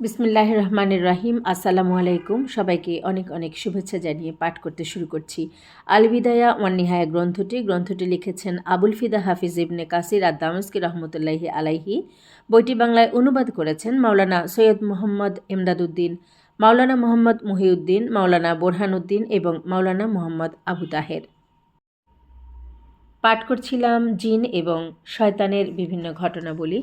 বিসমিল্লাহ রহমানুর রাহিম। আসসালামু আলাইকুম। সবাইকে অনেক অনেক শুভেচ্ছা জানিয়ে পাঠ করতে শুরু করছি। আল বিদায়া ওয়ান্নিহায়া গ্রন্থটি। গ্রন্থটি লিখেছেন আবুল ফিদা হাফিজ ইবনে কাসির আর দামস্কি রহমতুল্লাহি আলাইহি। বইটি বাংলায় অনুবাদ করেছেন মাওলানা সৈয়দ মোহাম্মদ এমদাদুদ্দিন মাওলানা মোহাম্মদ মহিউদ্দিন, মাওলানা বোরহানুদ্দিন এবং মাওলানা মোহাম্মদ আবু তাহের। পাঠ করছিলাম জিন এবং শয়তানের বিভিন্ন ঘটনাবলী।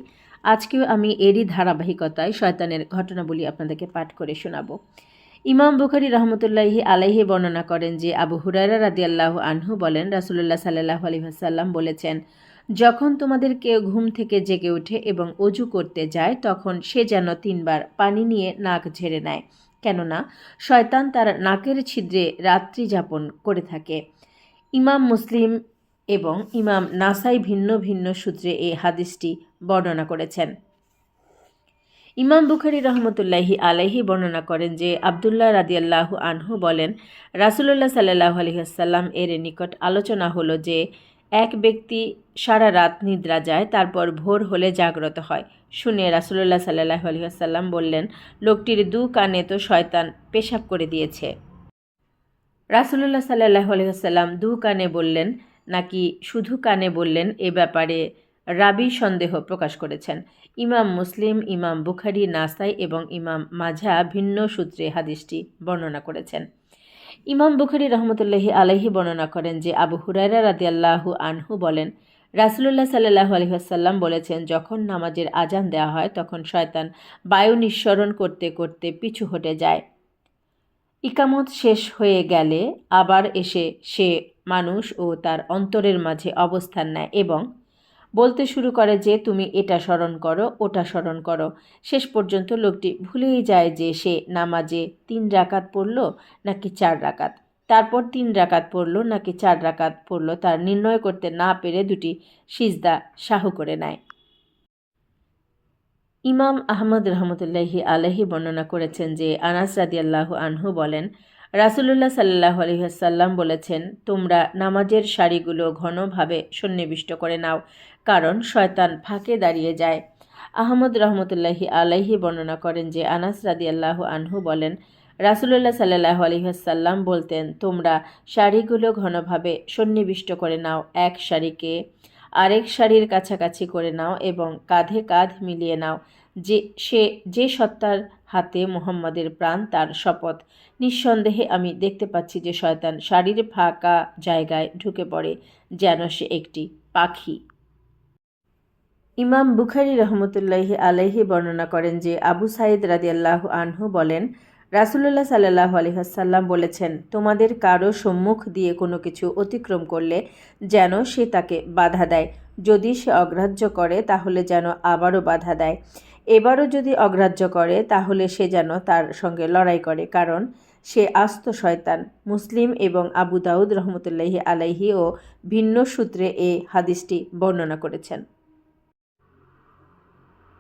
আজকেও আমি এরই ধারাবাহিকতায় শয়তানের ঘটনাবলী আপনাদেরকে পাঠ করে শোনাব। ইমাম বুখারি রহমতুল্লাহি আলাইহি বর্ণনা করেন যে, আবু হুরায়রা রাদিয়াল্লাহ আনহু বলেন, রাসুলুল্লাহ সাল্লাহ আলহিহাসাল্লাম বলেছেন, যখন তোমাদের কেউ ঘুম থেকে জেগে ওঠে এবং অজু করতে যায়, তখন সে যেন তিনবার পানি নিয়ে নাক ঝেড়ে নেয়। কেননা, শয়তান তার নাকের ছিদ্রে রাত্রি যাপন করে থাকে। ইমাম মুসলিম এবং ইমাম নাসাই ভিন্ন ভিন্ন সূত্রে এই হাদিসটি বর্ণনা করেছেন। ইমাম বুখারি রহমতুল্লাহি আলাইহি বর্ণনা করেন যে, আবদুল্লাহ রাদিয়াল্লাহু আনহু বলেন, রাসুলুল্লাহ সাল্লাহ আলহিহাসাল্লাম এর নিকট আলোচনা হলো যে, এক ব্যক্তি সারা রাত নিদ্রা যায়, তারপর ভোর হলে জাগ্রত হয়। শুনে রাসুলুল্লাহ সাল্লাহ আলহিহাসাল্লাম বললেন, লোকটির দু কানে তো শয়তান পেশাব করে দিয়েছে। রাসুলুল্লাহ সাল্লাহ আলহিহাসাল্লাম দু কানে বললেন নাকি শুধু কানে বললেন এ ব্যাপারে? রাবি সন্দেহ প্রকাশ করেছেন। ইমাম মুসলিম, ইমাম বুখারি, নাসাই এবং ইমাম মাঝা ভিন্ন সূত্রে হাদিসটি বর্ণনা করেছেন। ইমাম বুখারি রহমতুল্লাহি আলাহি বর্ণনা করেন যে, আবু হুরাইরা রাদিয়াল্লাহু আনহু বলেন, রাসুলুল্লাহ সাল্লাহ আলহিহাসাল্লাম বলেছেন, যখন নামাজের আজান দেওয়া হয়, তখন শয়তান বায়ু নিঃসরণ করতে করতে পিছু হটে যায়। ইকামত শেষ হয়ে গেলে আবার এসে সে মানুষ ও তার অন্তরের মাঝে অবস্থান নেয় এবং বলতে শুরু করে যে তুমি এটা স্মরণ করো, ওটা স্মরণ করো। শেষ পর্যন্ত লোকটি ভুলেই যায় যে সে নামাজে তিন রাকাত পড়ল নাকি চার রাকাত। তারপর তিন রাকাত পড়ল নাকি চার রাকাত পড়ল তার নির্ণয় করতে না পেরে দুটি সিজদা শাহু করে নেয়। ইমাম আহমদ রহমতুল্লাহি আলহি বর্ণনা করেছেন যে আনাস রাদিয়াল্লাহু আনহু বলেন রাসুলুল্লাহ সাল্লাহ আলহিহাসাল্লাম বলেছেন, তোমরা নামাজের শাড়িগুলো ঘনভাবে সন্নিবিষ্ট করে নাও, কারণ শয়তান ফাঁকে দাঁড়িয়ে যায়। আহমদ রহমতুল্লাহি আলাইহি বর্ণনা করেন যে, আনাস রাদি আল্লাহ আনহু বলেন, রাসুলুল্লাহ সাল্লাহ আলহিহাসাল্লাম বলতেন, তোমরা শাড়িগুলো ঘনভাবে সন্নিবিষ্ট করে নাও, এক শাড়িকে আরেক শাড়ির কাছাকাছি করে নাও এবং কাঁধে কাঁধ মিলিয়ে নাও। যে সে, যে সত্তার হাতে মোহাম্মদের প্রাণ, তার শপথ। নিঃসন্দেহে আমি দেখতে পাচ্ছি যে শয়তান শাড়ির ফাঁকা জায়গায় ঢুকে পড়ে, যেন সে একটি পাখি। ইমাম বুখারি রহমতুল্লাহি আলাইহি বর্ণনা করেন যে, আবু সাইদ রাদিয়াল্লাহ আনহু বলেন রাসুল্লাহ সাল্লাহ আলহাসাল্লাম বলেছেন, তোমাদের কারও সম্মুখ দিয়ে কোনো কিছু অতিক্রম করলে যেন সে তাকে বাধা দেয়। যদি সে অগ্রাহ্য করে, তাহলে যেন আবারও বাধা দেয়। এবারও যদি অগ্রাহ্য করে, তাহলে সে যেন তার সঙ্গে লড়াই করে, কারণ সে আস্ত শয়তান। মুসলিম এবং আবু দাউদ রহমতুল্লাহি আলাইহি ও ভিন্ন সূত্রে এ হাদিসটি বর্ণনা করেছেন।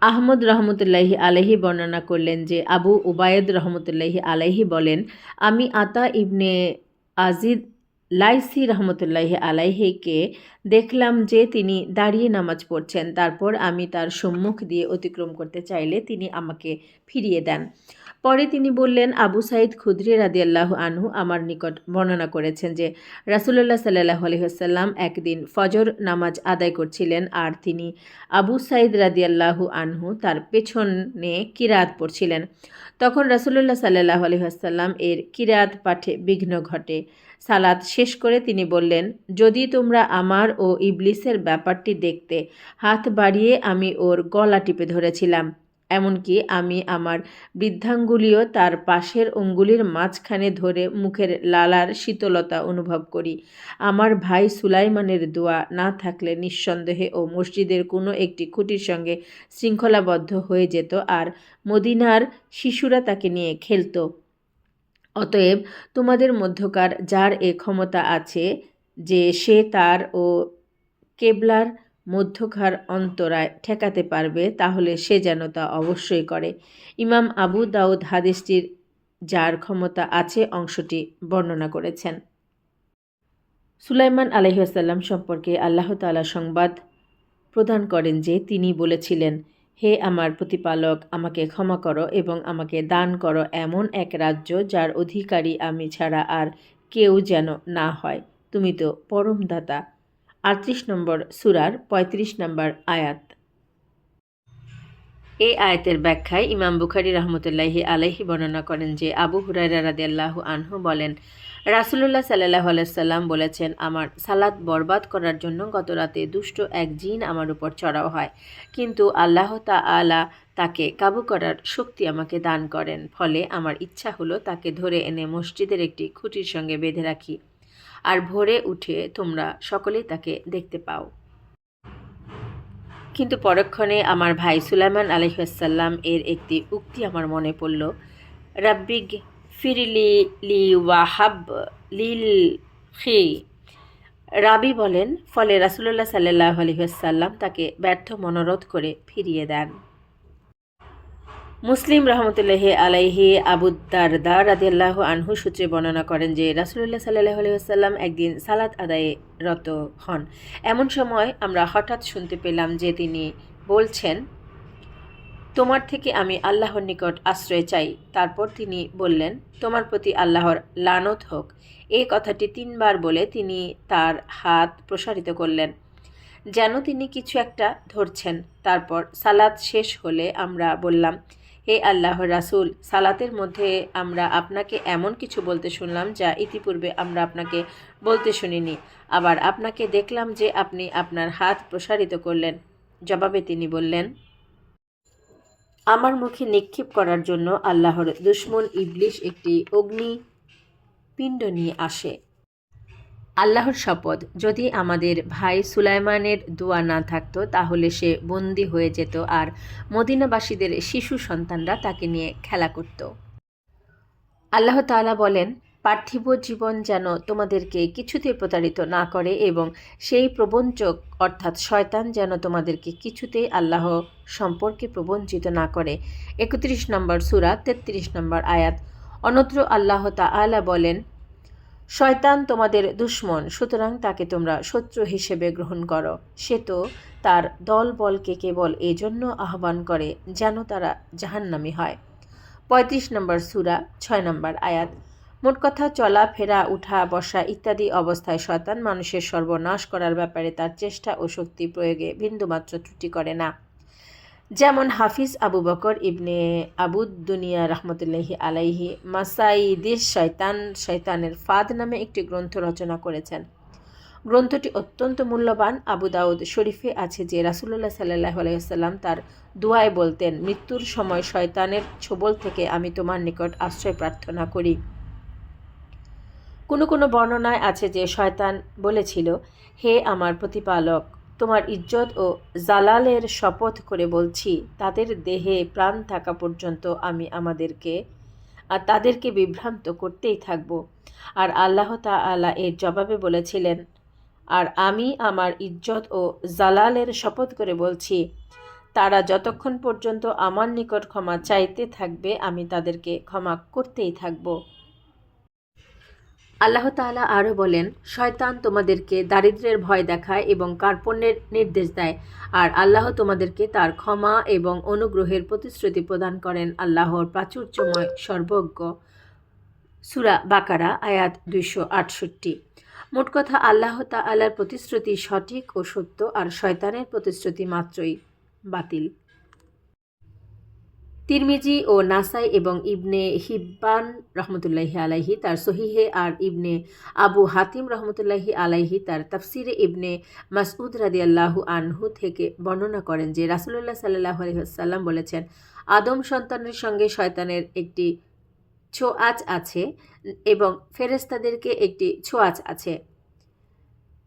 আহমদ রহমতুল্লাহি আলাইহি বর্ণনা করলেন যে, আবু উবায়দ রহমতুল্লাহি আলাইহি বলেন, আমি আতা ইবনে আজিদ লাইসি রহমতুল্লাহি আলাইহিকে দেখলাম যে তিনি দাঁড়িয়ে নামাজ পড়ছেন। তারপর আমি তার সম্মুখ দিয়ে অতিক্রম করতে চাইলে তিনি আমাকে ফিরিয়ে দেন। পরে তিনি বললেন, আবু সাইদ খুদ্রি রাদিয়াল্লাহ আনহু আমার নিকট বর্ণনা করেছেন যে রাসুল্লাহ সাল্লাহ আলহিহাসাল্লাম একদিন ফজর নামাজ আদায় করছিলেন আর তিনি আবু সাইদ রাদিয়াল্লাহু আনহু তার পেছনে কিরাত পড়ছিলেন। তখন রাসুল্লাহ সাল্লাহ আলহিহাসাল্লাম এর কিরাত পাঠে বিঘ্ন ঘটে। সালাদ শেষ করে তিনি বললেন, যদি তোমরা আমার ও ইবলিসের ব্যাপারটি দেখতে হাত বাড়িয়ে আমি ওর গলা টিপে ধরেছিলাম, এমনকি আমি আমার বৃদ্ধাঙ্গুলিও তার পাশের অঙ্গুলির মাঝখানে ধরে মুখের লালার শীতলতা অনুভব করি। আমার ভাই সুলাইমানের দোয়া না থাকলে নিঃসন্দেহে ও মসজিদের কোনো একটি খুঁটির সঙ্গে শৃঙ্খলাবদ্ধ হয়ে যেত আর মদিনার শিশুরা তাকে নিয়ে খেলতো। অতএব তোমাদের মধ্যকার যার এ ক্ষমতা আছে, যে সে তার ও কেবলার মধ্যকার অন্তরায় ঠেকাতে পারবে, তাহলে সে যেন তা অবশ্যই করে। ইমাম আবু দাউদ হাদিসটির যার ক্ষমতা আছে, অংশটি বর্ণনা করেছেন। সুলাইমান আলহিহাসাল্লাম সম্পর্কে আল্লাহ তালা সংবাদ প্রদান করেন যে তিনি বলেছিলেন হে আমার প্রতিপালক, আমাকে ক্ষমা করো এবং আমাকে দান করো এমন এক রাজ্য যার অধিকারী আমি ছাড়া আর কেউ যেন না হয়। তুমি তো পরম দাতা। আটত্রিশ নম্বর সুরার ৩৫ নম্বর আয়াত। এই আয়াতের ব্যাখ্যায় ইমাম বুখারি রহমতুল্লাহি আলাইহি বর্ণনা করেন যে আবু হুরাইরা রাদিয়াল্লাহু আনহু বলেন রাসুলুল্লাহ সাল্লাহ আলাইসাল্লাম বলেছেন, আমার সালাদ বরবাদ করার জন্য গত রাতে দুষ্ট এক জিন আমার উপর চড়াও হয়। কিন্তু আল্লাহ তা আলা তাকে কাবু করার শক্তি আমাকে দান করেন। ফলে আমার ইচ্ছা হলো তাকে ধরে এনে মসজিদের একটি খুঁটির সঙ্গে বেঁধে রাখি। আর ভোরে উঠে তোমরা সকলেই তাকে দেখতে পাও। কিন্তু পরক্ষণে আমার ভাই সুলাইমান আলহাসাল্লাম এর একটি উক্তি আমার মনে পড়ল, রাব্বিগ ফিরলি লি ওয়াহাব, লিল খি। রাবি বলেন, ফলে রাসুল্লাহ সাল্লাহ আলহাসাল্লাম তাকে ব্যর্থ মনোরোধ করে ফিরিয়ে দেন। মুসলিম রহমতুল্লাহ আলাইহি আবুদ্দারদা রাদিয়াল্লাহু আনহু সূত্রে বর্ণনা করেন যে, রাসুলুল্লাহ সাল্লাহ আলহিহাসাল্লাম একদিন সালাত আদায়ে রত হন। এমন সময় আমরা হঠাৎ শুনতে পেলাম যে তিনি বলছেন তোমার থেকে আমি আল্লাহর নিকট আশ্রয় চাই। তারপর তিনি বললেন, তোমার প্রতি আল্লাহর লানত হোক। এই কথাটি তিনবার বলে তিনি তার হাত প্রসারিত করলেন। যেন তিনি কিছু একটা ধরছেন। তারপর সালাদ শেষ হলে আমরা বললাম, হে আল্লাহ রাসুল, সালাতের মধ্যে আমরা আপনাকে এমন কিছু বলতে শুনলাম যা ইতিপূর্বে আমরা আপনাকে বলতে শুনিনি। আবার আপনাকে দেখলাম যে আপনি আপনার হাত প্রসারিত করলেন। জবাবে তিনি বললেন আমার মুখে নিক্ষেপ করার জন্য আল্লাহর দুশ্মন ইবলিশ একটি অগ্নি পিণ্ড নিয়ে আসে। আল্লাহর শপথ, যদি আমাদের ভাই সুলাইমানের দোয়া না থাকতো, তাহলে সে বন্দি হয়ে যেত আর মদিনাবাসীদের শিশু সন্তানরা তাকে নিয়ে খেলা করত। আল্লাহ তালা বলেন পার্থিব জীবন যেন তোমাদেরকে কিছুতে প্রতারিত না করে এবং সেই প্রবঞ্চক অর্থাৎ শয়তান যেন তোমাদেরকে কিছুতেই আল্লাহ সম্পর্কে প্রবঞ্চিত না করে। একত্রিশ নম্বর সুরা, তেত্রিশ নম্বর আয়াত। অনত্র আল্লাহ তাআলা বলেন, শয়তান তোমাদের দুশ্মন, সুতরাং তাকে তোমরা শত্রু হিসেবে গ্রহণ করো। সে তো তার দল বলকে কেবল এজন্য আহ্বান করে যেন তারা জাহান্নামি হয়। পঁয়ত্রিশ নম্বর সুরা, ছয় নম্বর আয়াত। মোট কথা চলা, ফেরা, উঠা, বসা ইত্যাদি অবস্থায় শয়তান মানুষের সর্বনাশ করার ব্যাপারে তার চেষ্টা ও শক্তি প্রয়োগে বিন্দুমাত্র ত্রুটি করে না। যেমন হাফিজ আবু বকর ইবনে আবুদ দুনিয়া রহমতুল্লাহি আলাইহি মাসাইদিস শয়তান, শয়তানের ফাদ নামে একটি গ্রন্থ রচনা করেছেন। গ্রন্থটি অত্যন্ত মূল্যবান। আবু দাউদ শরীফে আছে যে রাসুল্লাহ সাল্লাহ আলাইসাল্লাম তার দুয়ায় বলতেন, মৃত্যুর সময় শয়তানের ছোবল থেকে আমি তোমার নিকট আশ্রয় প্রার্থনা করি। কোনো কোনো বর্ণনায় আছে যে শয়তান বলেছিল, হে আমার প্রতিপালক, তোমার ইজ্জত ও জালালের শপথ করে বলছি, তাদের দেহে প্রাণ থাকা পর্যন্ত আমি আমাদেরকে আর তাদেরকে বিভ্রান্ত করতেই থাকব। আর আল্লাহ তাআলা এর জবাবে বলেছিলেন, আর আমি আমার ইজ্জত ও জালালের শপথ করে বলছি, তারা যতক্ষণ পর্যন্ত আমার নিকট ক্ষমা চাইতে থাকবে, আমি তাদেরকে ক্ষমা করতেই থাকব। আল্লাহ তাআলা আরও বলেন, শয়তান তোমাদেরকে দারিদ্রের ভয় দেখায় এবং কার্পণ্যের নির্দেশ দেয়, আর আল্লাহ তোমাদেরকে তার ক্ষমা এবং অনুগ্রহের প্রতিশ্রুতি প্রদান করেন আল্লাহর প্রাচুর্যময় সর্বজ্ঞ। সুরা বাকারা, আয়াত দুইশো আটষট্টি। মোট কথা, আল্লাহ তাআলার প্রতিশ্রুতি সঠিক ও সত্য, আর শয়তানের প্রতিশ্রুতি মাত্রই বাতিল। তিরমিজি ও নাসাই এবং ইবনে হিব্বান রহমতুল্লাহি আলাইহি তার সহিহে আর ইবনে আবু হাতিম রহমতুল্লাহি আলাইহি তার তাফসিরে ইবনে মাসউদ রাদি আল্লাহু আনহু থেকে বর্ণনা করেন যে রাসুল্লাহ সাল্লাহ আলহিহাল্লাম বলেছেন, আদম সন্তানের সঙ্গে শয়তানের একটি ছোঁয়াচ আছে এবং ফেরেস্তাদেরকে একটি ছোঁয়াচ আছে।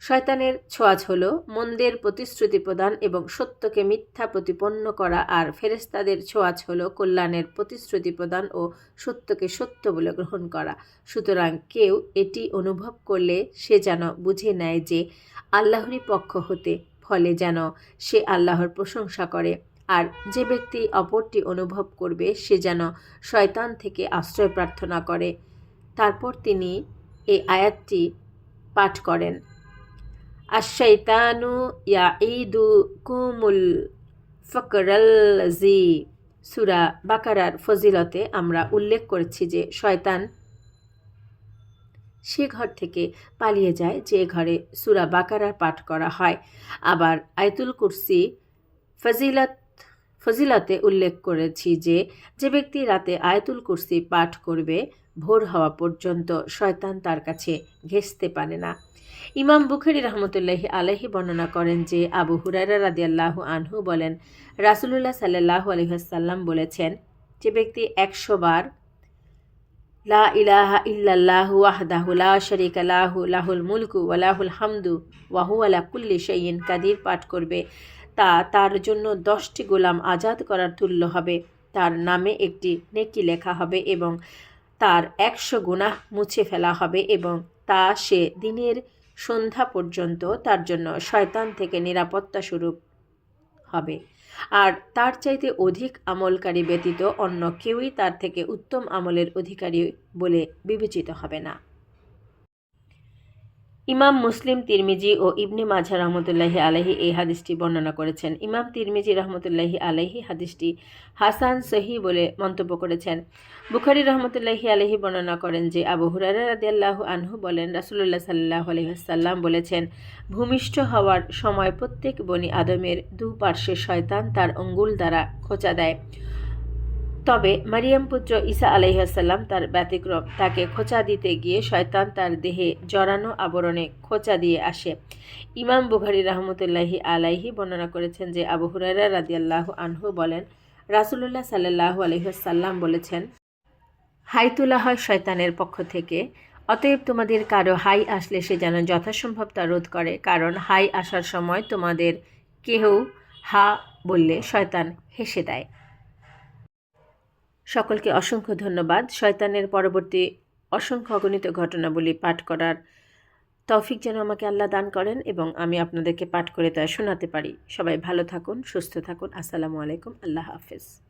শয়তানের ছোঁয়াচ হল মন্দের প্রতিশ্রুতি প্রদান এবং সত্যকে মিথ্যা প্রতিপন্ন করা, আর ফেরেস্তাদের ছোঁয়াচ হল কল্যাণের প্রতিশ্রুতি প্রদান ও সত্যকে সত্য বলে গ্রহণ করা। সুতরাং কেউ এটি অনুভব করলে সে যেন বুঝে নেয় যে আল্লাহরই পক্ষ হতে, ফলে যেন সে আল্লাহর প্রশংসা করে, আর যে ব্যক্তি অপরটি অনুভব করবে সে যেন শয়তান থেকে আশ্রয় প্রার্থনা করে। তারপর তিনি এই আয়াতটি পাঠ করেন। আশাইতানু ইয়াঈদুকুমুল ফকরাল জি সুরা বাকারার ফজিলতে আমরা উল্লেখ করেছি যে শয়তান সে ঘর থেকে পালিয়ে যায়, যে ঘরে সুরা বাকারার পাঠ করা হয়। আবার আয়তুল কুরসি ফজিলত, ফজিলতে উল্লেখ করেছি যে যে ব্যক্তি রাতে আয়তুল কুরসি পাঠ করবে ভোর হওয়া পর্যন্ত শয়তান তার কাছে ঘেঁষতে পারে না। ইমাম বুখারি রহমতুল্লাহি আলহি বর্ণনা করেন যে, আবু হুরারা রাদিয়াল্লাহ আনহু বলেন, রাসুলুল্লাহ সাল্লাহ আলহাসাল্লাম বলেছেন, যে ব্যক্তি একশো বার লা ইলাহা ইল্লাল্লাহু ওয়াহদাহু লা শারীকা লাহু, লাহুল মুলকু ওয়া লাহুল হামদু ওয়া হুয়া আলা কুল্লি শাইইন কাদির পাঠ করবে, তা তার জন্য দশটি গোলাম আজাদ করার তুল্য হবে। তার নামে একটি নেকি লেখা হবে এবং তার একশো গুণাহ মুছে ফেলা হবে এবং তা সে দিনের সন্ধ্যা পর্যন্ত তার জন্য শয়তান থেকে নিরাপত্তা স্বরূপ হবে। আর তার চাইতে অধিক আমলকারী ব্যতীত অন্য কেউই তার থেকে উত্তম আমলের অধিকারী বলে বিবেচিত হবে না। ইমাম মুসলিম তিরমিজি ও ইবনে মাঝা রহমতুল্লাহি আলহি এই হাদিসটি বর্ণনা করেছেন। ইমাম তিরমিজি রহমতুল্লাহি আলহি হাদিসটি হাসান সহি বলে মন্তব্য করেছেন। বুখারি রহমতুল্লাহি আলহি বর্ণনা করেন যে, আবু হুরারা রাদিয়াল্লাহ আনহু বলেন রাসুল্লাহ সাল্লাহ আলহিহাসাল্লাম বলেছেন, ভূমিষ্ঠ হওয়ার সময় প্রত্যেক বনি আদমের দু দুপার্শ্বে শয়তান তার অঙ্গুল দ্বারা খোঁচা দেয়। তবে মারিয়াম পুত্র ঈসা আলাইহাসাল্লাম তার ব্যতিক্রম। তাকে খোঁচা দিতে গিয়ে শয়তান তার দেহে জড়ানো আবরণে খোঁচা দিয়ে আসে। ইমাম বুখারি রহমতুল্লাহি আলাইহি বর্ণনা করেছেন যে আবু হুরারা রাদিয়াল্লাহ আনহু বলেন রাসুল্লাহ সাল্লাহ আলহিহাসাল্লাম বলেছেন হাই তোলা হয় শয়তানের পক্ষ থেকে। অতএব তোমাদের কারও হাই আসলে সে যেন যথাসম্ভব তা রোধ করে, কারণ হাই আসার সময় তোমাদের কেহ হা বললে শয়তান হেসে দেয়। সকলকে অসংখ্য ধন্যবাদ। শয়তানের পরবর্তী অসংখ্য অগণিত ঘটনাবলী পাঠ করার তৌফিক যেন আমাকে আল্লাহ দান করেন এবং আমি আপনাদেরকে পাঠ করে তা শোনাতে পারি। সবাই ভালো থাকুন, সুস্থ থাকুন। আসসালামু আলাইকুম। আল্লাহ হাফেজ।